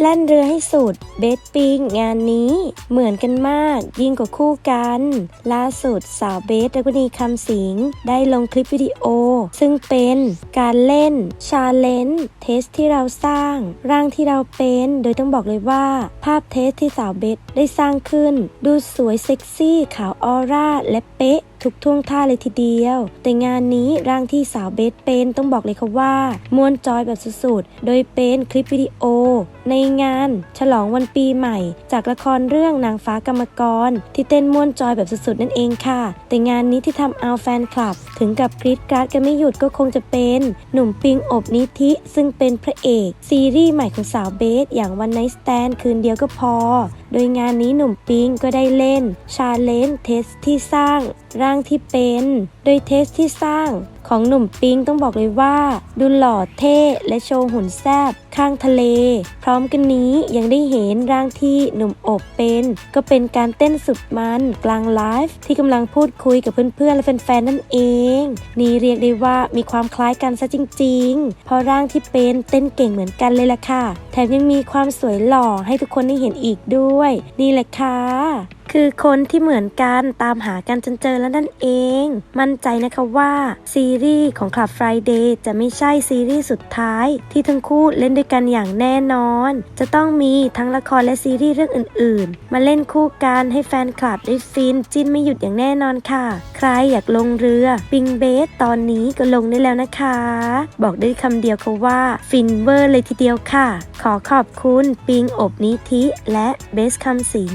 แล่นเรือให้สุด เบสปิงงานนี้เหมือนกันมาก ยิ่งกว่าคู่กัน ล่าสุดสาวเบสดรณีคำสิง ได้ลงคลิปวิดีโอ ซึ่งเป็นการเล่นชาเลนจ์เทสที่เราสร้าง ร่างที่เราเป็น โดยต้องบอกเลยว่า ภาพเทสที่สาวเบสได้สร้างขึ้น ดูสวยเซ็กซี่ ขาวออร่า และเป๊ะ ทุกท่วงท่าเลยทีเดียว แต่งานนี้ร่างที่สาวเบสเป็นต้องบอกเลยค่ะว่ามวนจอยแบบสุดๆ โดยเป็นคลิปวิดีโอ ในงานฉลองวันปีใหม่ จากละครเรื่องนางฟ้ากรรมกร ที่เต้นม่วนจอยแบบสุดๆ นั่นเองค่ะ แต่งานนี้ที่ทำเอาแฟนคลับ ถึงกับกรี๊ดกราดกันไม่หยุดก็คงจะเป็นหนุ่มปิงอบนิธิซึ่งเป็นพระเอก ซีรีส์ใหม่ของสาวเบสอย่างวันไน t ์ t แ n d คืนเดียวก็พอโดยงานนี้หนุ่มปิงก็ได้เล่นชาเลนจ์เทสที่สร้าง ร่างที่เป็น โดยเทสที่สร้างของหนุ่มปิงต้องบอกเลยว่า ดูหล่อเท่และโชว์หุ่นแซบข้างทะเล พร้อมกันนี้ยังได้เห็นร่างที่หนุ่มอบเป็น ก็เป็นการเต้นสุดมันกลางไลฟ์ที่กำลังพูดคุยกับเพื่อนๆและแฟนๆนั่นเอง นี่เรียกได้ว่ามีความคล้ายกันซะจริงๆ เพราะร่างที่เป็นเต้นเก่งเหมือนกันเลยล่ะค่ะ แถมยังมีความสวยหล่อให้ทุกคนได้เห็นอีกด้วย นี่แหละค่ะ คือคนที่เหมือนกันตามหากันจนเจอแล้วนั่นเอง มั่นใจนะคะว่าซีรีส์ของ Club Friday จะไม่ใช่ซีรีส์สุดท้าย ที่ทั้งคู่เล่นด้วยกันอย่างแน่นอน จะต้องมีทั้งละครและซีรีส์เรื่องอื่น ๆ มาเล่นคู่กันให้แฟนคลับได้ฟินจิ้นไม่หยุดอย่างแน่นอนค่ะ ใครอยากลงเรือปิงเบสตอนนี้ก็ลงได้แล้วนะคะ บอกได้คำเดียวค่ะว่าฟินเวอร์เลยทีเดียวค่ะ ขอขอบคุณปิงอบนิธิและเบสคำสิง